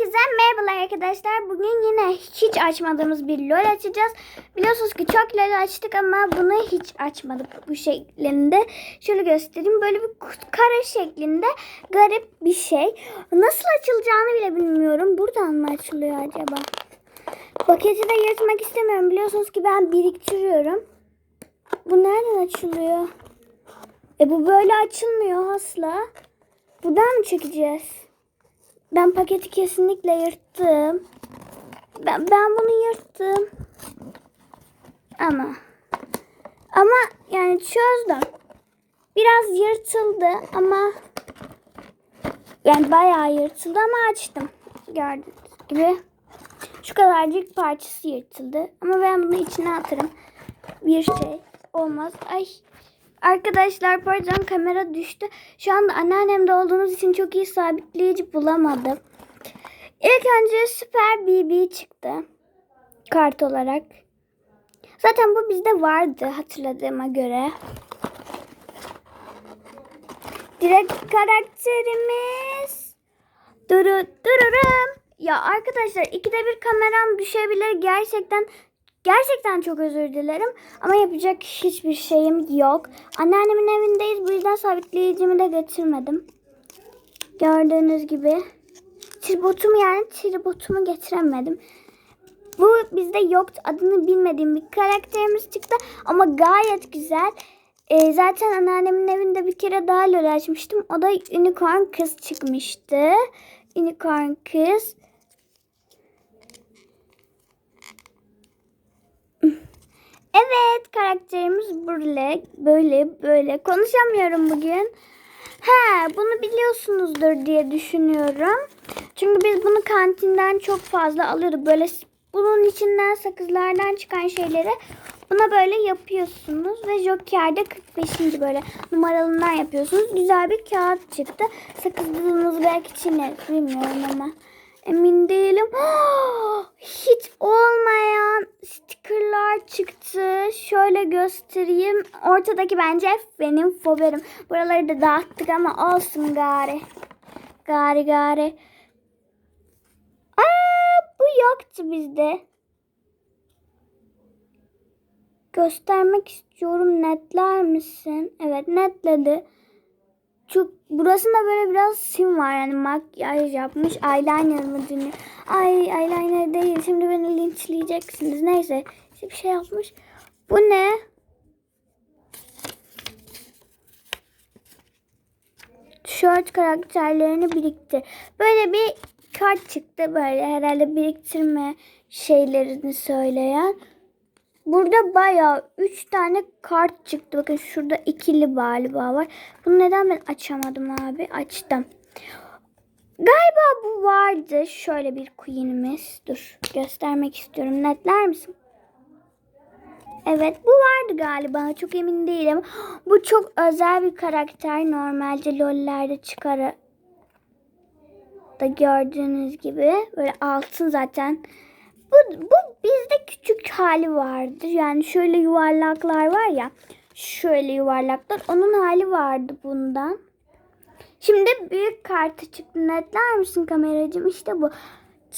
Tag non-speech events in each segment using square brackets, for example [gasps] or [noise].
Herkese merhabalar arkadaşlar. Bugün yine hiç açmadığımız bir LOL açacağız. Biliyorsunuz ki çok LOL açtık ama bunu hiç açmadık bu şeklinde. Şöyle göstereyim. Böyle bir kare şeklinde garip bir şey. Nasıl açılacağını bile bilmiyorum. Buradan mı açılıyor acaba? Paketi de yırtmak istemiyorum. Biliyorsunuz ki ben biriktiriyorum. Bu nereden açılıyor? E bu böyle açılmıyor asla. Buradan mı çekeceğiz? Ben paketi kesinlikle yırttım. Ben, ben bunu yırttım. Ama ama yani çözdüm. Biraz yırtıldı ama yani bayağı yırtıldı ama açtım. Gördüğünüz gibi. Şu kadarcık parçası yırtıldı. Ama ben bunu içine atarım. Bir şey olmaz. Ay Arkadaşlar pardon kamera düştü. Şu anda anneannemde olduğunuz için çok iyi sabitleyici bulamadım. İlk önce Süper BB çıktı. Kart olarak. Zaten bu bizde vardı hatırladığıma göre. Direkt karakterimiz. Duru dururum. Ya arkadaşlar ikide bir kameram düşebilir. Gerçekten Gerçekten çok özür dilerim ama yapacak hiçbir şeyim yok. Anneannemin evindeyiz bu yüzden sabitleyicimi de getirmedim. Gördüğünüz gibi. Tribotumu yani tribotumu getiremedim. Bu bizde yoktu. Adını bilmediğim bir karakterimiz çıktı ama gayet güzel. Ee, zaten anneannemin evinde bir kere daha lol açmıştım. O da unicorn kız çıkmıştı. Unicorn kız. Evet karakterimiz böyle böyle böyle konuşamıyorum bugün. He bunu biliyorsunuzdur diye düşünüyorum. Çünkü biz bunu kantinden çok fazla alıyorduk. Böyle bunun içinden sakızlardan çıkan şeyleri buna böyle yapıyorsunuz. Ve Joker'de 45. böyle numaralından yapıyorsunuz. Güzel bir kağıt çıktı. Sakızlığınız belki çiğneriz bilmiyorum ama. Emin değilim. [gasps] Hiç olmayan stickerlar çıktı. Şöyle göstereyim. Ortadaki bence benim favorim. Buraları da dağıttık ama olsun gari. Gari gari. Aa, bu yoktu bizde. Göstermek istiyorum. Netler misin? Evet netledi. Çok burasında böyle biraz sim var yani makyaj yapmış eyeliner mı dünü? Ay eyeliner değil şimdi beni linçleyeceksiniz. Neyse işte bir şey yapmış. Bu ne? Tişört karakterlerini biriktir. Böyle bir kart çıktı böyle herhalde biriktirme şeylerini söyleyen. Burada bayağı 3 tane kart çıktı. Bakın şurada ikili galiba var. Bunu neden ben açamadım abi? Açtım. Galiba bu vardı. Şöyle bir queen'imiz. Dur göstermek istiyorum. Netler misin? Evet bu vardı galiba. Çok emin değilim. Bu çok özel bir karakter. Normalde lollerde çıkar. Da gördüğünüz gibi. Böyle altın zaten. Bu, bu bizde küçük hali vardır. Yani şöyle yuvarlaklar var ya. Şöyle yuvarlaklar. Onun hali vardı bundan. Şimdi büyük kartı çıktı. Netler misin kameracığım? İşte bu.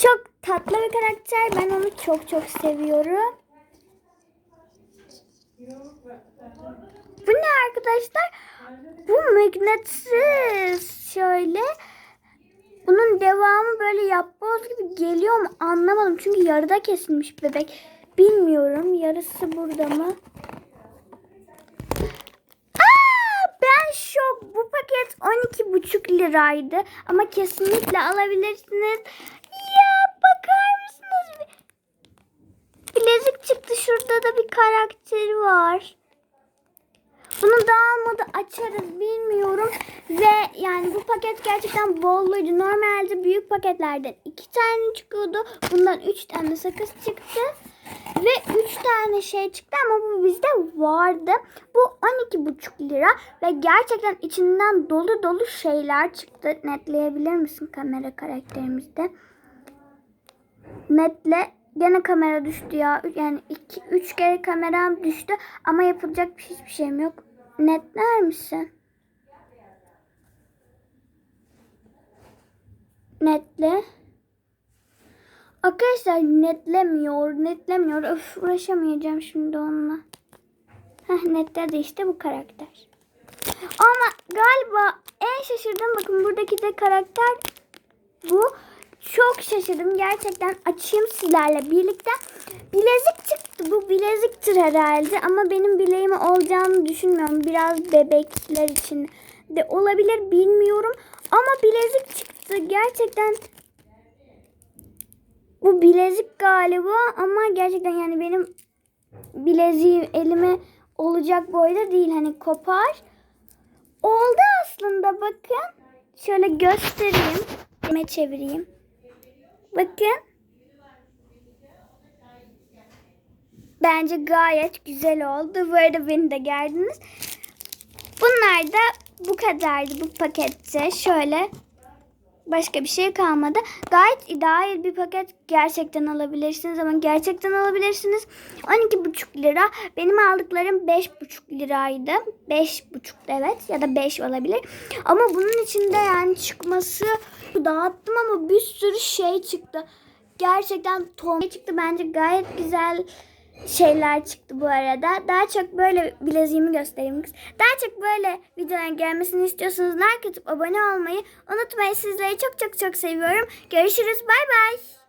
Çok tatlı bir karakter. Ben onu çok çok seviyorum. Bu ne arkadaşlar? Bu mıknatıs. Şöyle. Bunun devamı böyle yapboz gibi geliyor mu anlamadım. Çünkü yarıda kesilmiş bebek. Bilmiyorum yarısı burada mı? Ben şok. Bu paket 12,5 liraydı. Ama kesinlikle alabilirsiniz. Ya bakar mısınız? Bilezik çıktı. Şurada da bir karakteri var. Bunu da almadı açarız bilmiyorum. Ve yani bu paket gerçekten bolluydu. Normalde büyük paketlerden iki tane çıkıyordu. Bundan üç tane sakız çıktı. Ve üç tane şey çıktı ama bu bizde vardı. Bu 12,5 lira ve gerçekten içinden dolu dolu şeyler çıktı. Netleyebilir misin kamera karakterimizde? Netle gene kamera düştü ya. Yani iki, üç kere kameram düştü ama yapılacak hiçbir şeyim yok. Netler misin? Netle. Arkadaşlar netlemiyor, netlemiyor. Öf uğraşamayacağım şimdi onunla. Heh netledi işte bu karakter. Ama galiba en şaşırdığım bakın buradaki de karakter bu. Çok şaşırdım gerçekten. Açayım sizlerle birlikte. Bilezik çıktı. Bu bileziktir herhalde ama benim bileğime olacağını düşünmüyorum. Biraz bebekler için de olabilir bilmiyorum. Ama bilezik çıktı. Gerçekten bu bilezik galiba ama gerçekten yani benim bileziğim elime olacak boyda değil. Hani kopar. Oldu aslında bakın. Şöyle göstereyim. Elime çevireyim. Bakın. Bence gayet güzel oldu. Bu arada beni de geldiniz. Bunlar da bu kadardı bu pakette. Şöyle başka bir şey kalmadı. Gayet ideal bir paket gerçekten alabilirsiniz ama gerçekten alabilirsiniz. 12,5 lira. Benim aldıklarım 5,5 liraydı. 5,5 evet ya da 5 olabilir. Ama bunun içinde yani çıkması dağıttım ama bir sürü şey çıktı. Gerçekten ton çıktı. Bence gayet güzel şeyler çıktı bu arada. Daha çok böyle bileziğimi göstereyim. kız. Daha çok böyle videoların gelmesini istiyorsanız like atıp abone olmayı unutmayın. Sizleri çok çok çok seviyorum. Görüşürüz. Bay bay.